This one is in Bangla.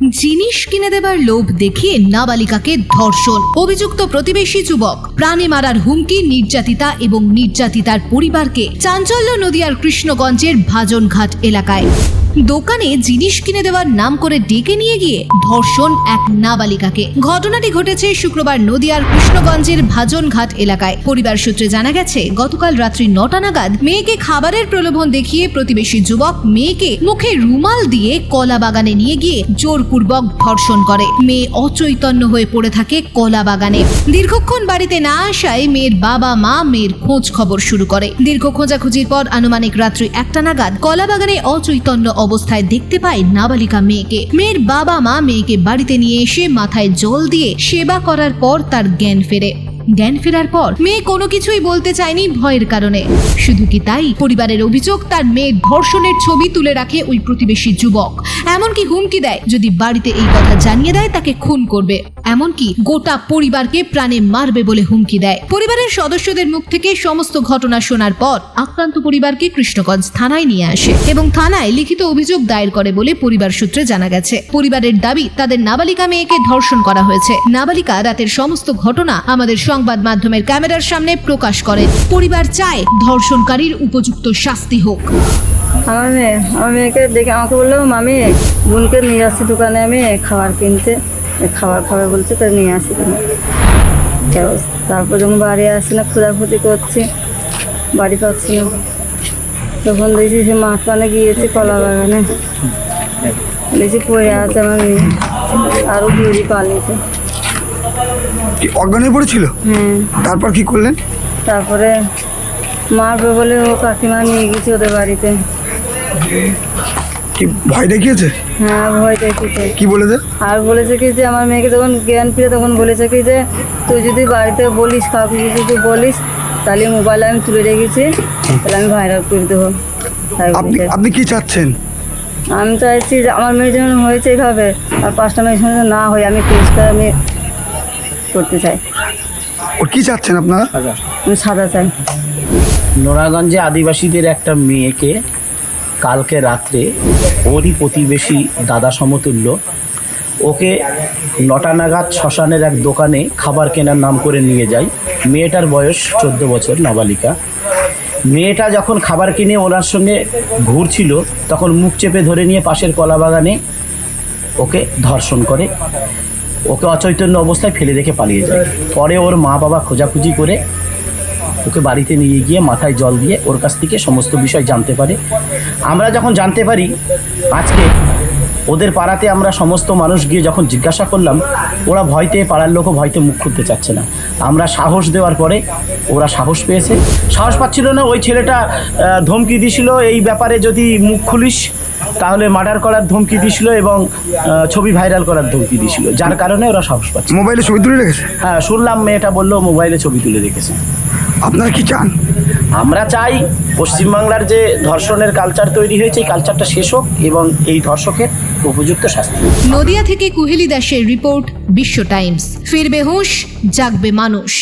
জিনিস কিনে দেবার লোভ দেখিয়ে নাবালিকাকে ধর্ষণ। অভিযুক্ত প্রতিবেশী যুবক, প্রাণে মারার হুমকি, নির্যাতিতা এবং নির্যাতিতার পরিবারকে চাঞ্চল্য নদিয়ার কৃষ্ণগঞ্জের ভাজনঘাট এলাকায়। দোকানে জিনিস কিনে দেওয়ার নাম করে ডেকে নিয়ে গিয়ে ধর্ষণ এক নাবালিকাকে। ঘটনাটি ঘটেছে শুক্রবার নদিয়ার কৃষ্ণগঞ্জের ভাজনঘাট এলাকায়। পরিবার সূত্রে জানা গেছে, গতকাল রাত্রি নটা নাগাদ মেয়েকে খাবারের প্রলোভন দেখিয়ে প্রতিবেশী যুবক মেয়েকে মুখে রুমাল দিয়ে কলা বাগানে নিয়ে গিয়ে জোরপূর্বক ধর্ষণ করে। মেয়ে অচৈতন্য হয়ে পড়ে থাকে কলা বাগানে। দীর্ঘক্ষণ বাড়িতে না আসায় মেয়ের বাবা মা মেয়ের খোঁজ খবর শুরু করে। দীর্ঘ খোঁজাখুঁজির পর আনুমানিক রাত্রি একটা নাগাদ কলা বাগানে অচৈতন্য অবস্থায় দেখতে পায় নাবালিকা মেয়েকে। মেয়ের বাবা মা মেয়েকে বাড়িতে নিয়ে এসে মাথায় জল দিয়ে সেবা করার পর তার জ্ঞান ফেরে। জ্ঞান ফেরার পর মেয়ে কোনো কিছুই বলতে চায়নি ভয়ের কারণে। শুধু কি তাই? পরিবারের অভিযোগ, তার মেয়ের ধর্ষণের ছবি তুলে রাখে ওই প্রতিবেশী যুবক। এমনকি হুমকি দেয়, যদি বাড়িতে এই কথা জানিয়ে দেয়, তাকে খুন করবে। এমনকি গোটা পরিবারকে প্রাণে মারবে বলে হুমকি দেয়। পরিবারের সদস্যদের মুখ থেকে সমস্ত ঘটনা শোনার পর আক্রান্ত পরিবারকে কৃষ্ণগঞ্জ থানায় নিয়ে আসে এবং থানায় লিখিত অভিযোগ দায়ের করে বলে পরিবার সূত্রে জানা গেছে। পরিবারের দাবি, তাদের নাবালিকা মেয়েকে ধর্ষণ করা হয়েছে। নাবালিকা রাতের সমস্ত ঘটনা আমাদের সংবাদ মাধ্যমের ক্যামেরার সামনে প্রকাশ করেন। পরিবার চায় ধর্ষণকারীর উপযুক্ত শাস্তি হোক। আমার মেয়ে, আমার মেয়েকে দেখে আমাকে বলল, মামি, বোনকে নিয়ে আসছি দোকানে, আমি খাবার কিনতে। খাবার খাবে বলছে, তাই নিয়ে আসি তারপর যখন বাড়ি আসি না, খোঁজাখুঁজি করছি, বাড়ি পাচ্ছি না। তখন দেখছি সে মাঠ পানে গিয়েছে কলা বাগানে। দেখছি পড়ে আছে আমার মেয়ে আরও বিউরি পালিয়েছে। কি অজ্ঞান হয়ে পড়েছিল? হ্যাঁ তারপর কি করলেন? তারপরে মারবে বলে ও কাকিমা নিয়ে গেছে ওদের বাড়িতে। কি ভয় দেখিয়েছে? হ্যাঁ ভয় দেখেছে কি বলেছে? আর বলেছে কি যে আমার মেয়েকে যখন জ্ঞান ফিরে তখন বলেছে কি যে তুই যদি বাড়িতে বলিস কাউকে যদি বলিস তাহলে মোবাইল আমি তুলে রেখেছি তাহলে আমি ভাইরাল করে দেবো। তাই আপনি আপনি কি চাচ্ছেন? আমি চাইছি যে আমার মেয়ে যেমন হয়েছে এইভাবে আর পাঁচটা মেয়ের সঙ্গে না হয় আমি কেসটা আমি করতে চাই। ও কি চাচ্ছেন আপনারা? আমি সাদা চাই। নোনাগঞ্জে আদিবাসীদের একটা মেয়েকে কালকে রাত্রে ওরই প্রতিবেশী দাদা সমতুল্য ওকে নটা নাগাদ শ্মশানের এক দোকানে খাবার কেনার নাম করে নিয়ে যায়। মেয়েটার বয়স চোদ্দ বছর নাবালিকা। মেয়েটা যখন খাবার কিনে ওনার সঙ্গে ঘুরছিল তখন মুখ চেপে ধরে নিয়ে পাশের কলা বাগানে ওকে ধর্ষণ করে। ওকে অচৈতন্য অবস্থায় ফেলে রেখে পালিয়ে যায়। পরে ওর মা বাবা খোঁজাখুঁজি করে ওকে বাড়িতে নিয়ে গিয়ে মাথায় জল দিয়ে ওর কাছ থেকে সমস্ত বিষয় জানতে পারে। আমরা যখন জানতে পারি, আজকে ওদের পাড়াতে আমরা সমস্ত মানুষ গিয়ে যখন জিজ্ঞাসা করলাম, ওরা ভয়তে, পাড়ার লোকও ভয়তে মুখ খুলতে চাচ্ছে না। আমরা সাহস দেওয়ার পরে ওরা সাহস পেয়েছে। সাহস পাচ্ছিল না, ওই ছেলেটা ধমকি দিছিল, এই ব্যাপারে যদি মুখ খুলিস তাহলে মার্ডার করার ধমকি দিছিল এবং ছবি ভাইরাল করার ধমকি দিছিল যার কারণে ওরা সাহস পাচ্ছে। মোবাইলে ছবি তুলে রেখেছে? হ্যাঁ শুনলাম মেয়েটা বলল মোবাইলে ছবি তুলে রেখেছে। আপনারা কি চান? আমরা চাই পশ্চিমবাংলার যে ধর্ষণের কালচার তৈরি হয়েছে এই কালচারটা শেষ হোক এবং এই ধর্ষকের উপযুক্ত শাস্তি। নদিয়া থেকে কুহেলি দাসের রিপোর্ট বিশ্ব টাইমস। ফিরবে হুঁশ জাগবে মানুষ।